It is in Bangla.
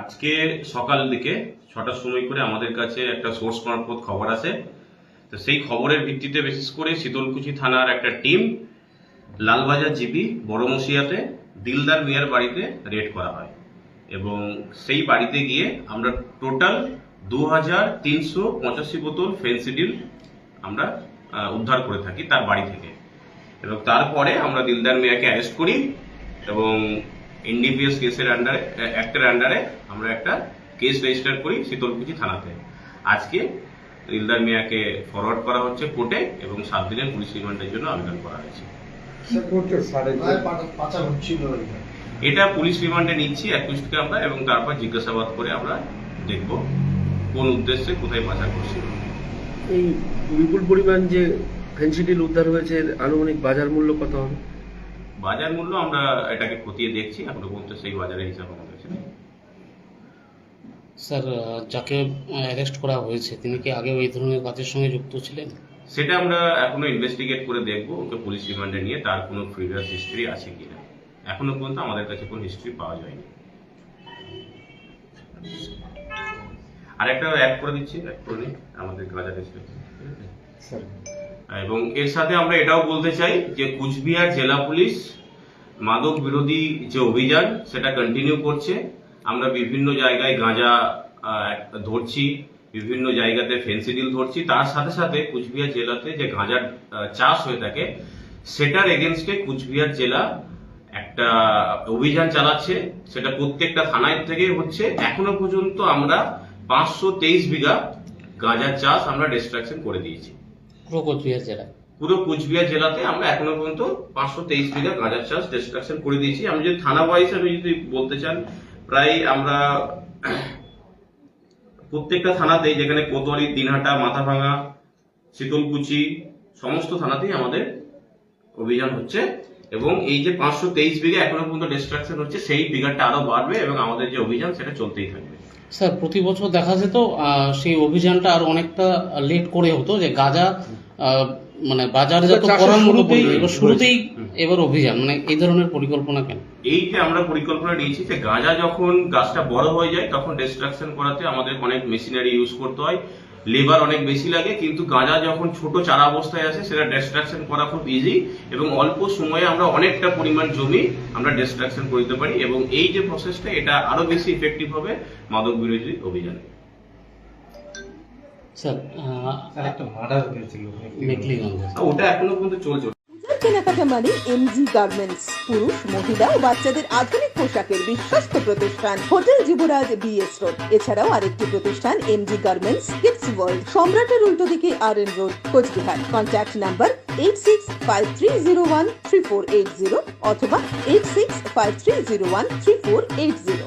আজকে সকাল দিকে ছটার সময় করে আমাদের কাছে একটা সোর্স মারফত খবর আসে তো সেই খবরের ভিত্তিতে বিশেষ করে শীতলকুচি থানার একটা টিম লালবাজার জিবি বড়মসিয়াতে দিলদার মিয়ার বাড়িতে রেড করা হয়। এবং সেই বাড়িতে গিয়ে আমরা টোটাল দু হাজার তিনশো পঁচাশি বোতল ফেন্সিডিল আমরা উদ্ধার করে থাকি তার বাড়ি থেকে। এবং তারপরে আমরা দিলদার মিয়াকে অ্যারেস্ট করি এবং এনডিপিএস কেসের আন্ডারে অ্যাক্টের আন্ডারে আমরা একটা কেস রেজিস্টার করি শীতলকুচি থানাতে। আজকে দিলদার মিয়াকে ফরওয়ার্ড করা হচ্ছে কোর্টে এবং সাত দিনের পুলিশ রিমান্ডের জন্য আবেদন করা হয়েছে। এটা পুলিশ রিমান্ডে নিচ্ছি একুশকে আমরা এবং তারপর জিজ্ঞাসাবাদ করে আমরা দেখব কোন উদ্দেশ্যে কোথায় পাচার করছিল। এই বিপুল পরিমাণ যে ফেন্সিডিল উদ্ধার হয়েছে আনুমানিক বাজার মূল্য কত হবে? বাজার মূল্য আমরা এটাকে খতিয়ে দেখছি এখনও পর্যন্ত সেই বাজারের হিসাব আমাদের কাছে নেই। স্যার যাকে অ্যারেস্ট করা হয়েছে তিনি কি আগে ওই ধরনের কাজের সঙ্গে যুক্ত ছিলেন? সেটা আমরা এখনও ইনভেস্টিগেট করে দেখব ওকে পুলিশ রিমান্ডে নিয়ে তার কোনো প্রিভিয়াস হিস্ট্রি আছে কিনা। এখনও পর্যন্ত আমাদের কাছে কোনো হিস্ট্রি পাওয়া যায়নি। আর একটা অ্যাড করে দিচ্ছি অ্যাড করে নিই আমাদের বাজার হিস্ট্রি স্যার এবং এর সাথে আমরা এটাও বলতে চাই যে কুচবিহার জেলা পুলিশ মাদক বিরোধী যে অভিযান, সেটা কন্টিনিউ করছে। আমরা বিভিন্ন জায়গায় গাঁজা ধরছি, বিভিন্ন জায়গাতে ফেন্সিডিল ধরছি। তার সাথে সাথে কুচবিহার জেলাতে যে গাঁজার চাষ হয়ে থাকে, সেটার এগেনস্টে কুচবিহার জেলা একটা অভিযান চালাচ্ছে। সেটা প্রত্যেকটা থানায় থেকে হচ্ছে। এখনও পর্যন্ত আমরা পাঁচশো তেইশ বিঘা গাঁজার চাষ আমরা ডিস্ট্রাকশন করে দিয়েছি। পুরো কোচবিহার জেলায় পুরো কুচবিহার জেলাতে আমরা এখনও পর্যন্ত পাঁচশো তেইশ বিঘা গাঁজার চাষ ডিস্ট্রাকশন করে দিয়েছি। আমি যদি থানা ওয়াইজ আমি যদি বলতে চান, প্রায় আমরা প্রত্যেকটা থানাতেই যেখানে কোতোয়ালি, দিনহাটা মাথাভাঙা শীতলকুচি সমস্ত থানাতেই আমাদের অভিযান হচ্ছে এবং এই যে পাঁচশো তেইশ বিঘা এখনও পর্যন্ত ডিস্ট্রাকশন হচ্ছে, সেই বিঘাটা আরও বাড়বে এবং আমাদের যে অভিযান, সেটা চলতেই থাকবে। স্যার প্রতি বছর দেখা যেত আহ, সেই অভিযানটা আর অনেকটা লেট করে হতো যে গাজা মানে বাজারজাত করার শুরুতেই এবার শুরুতেই এবার অভিযান মানে এই ধরনের পরিকল্পনা কেন? এই যে আমরা পরিকল্পনা নিয়েছি যে গাঁজা যখন গাছটা বড় হয়ে যায় তখন ডিস্ট্রাকশন করাতে আমাদের অনেক মেশিনারি ইউজ করতে হয়। লেবার অনেক বেশি লাগে কিন্তু গাঁজা যখন ছোট চারা অবস্থায় আসে সেটা ডিস্ট্রাকশন করা খুব ইজি এবং অল্প সময়ে আমরা অনেকটা পরিমাণ জমি আমরা ডিস্ট্রাকশন করে দিতে পারি এবং এই যে প্রসেসটা এটা আরও বেশি ইফেক্টিভ হবে মাদক বিরোধী অভিযানে। স্যার একটা মার্ডার হয়েছিল। ওটা এখনও পর্যন্ত চলছে। কেনাকাটা মানে এমজি গার্মেন্টস পুরুষ, মহিলা ও বাচ্চাদের আধুনিক পোশাকের বিশ্বস্ত প্রতিষ্ঠান। হোটেল যুবরাজ বিএস রোড এছাড়াও আরেকটি প্রতিষ্ঠান এমজি গার্মেন্টস কিডস ওয়ার্ল্ড সম্রাটের উল্টো দিকে R N road Cooch Behar. Contact number eight six five three zero one three four eight zero অথবা eight six five three zero one three four eight zero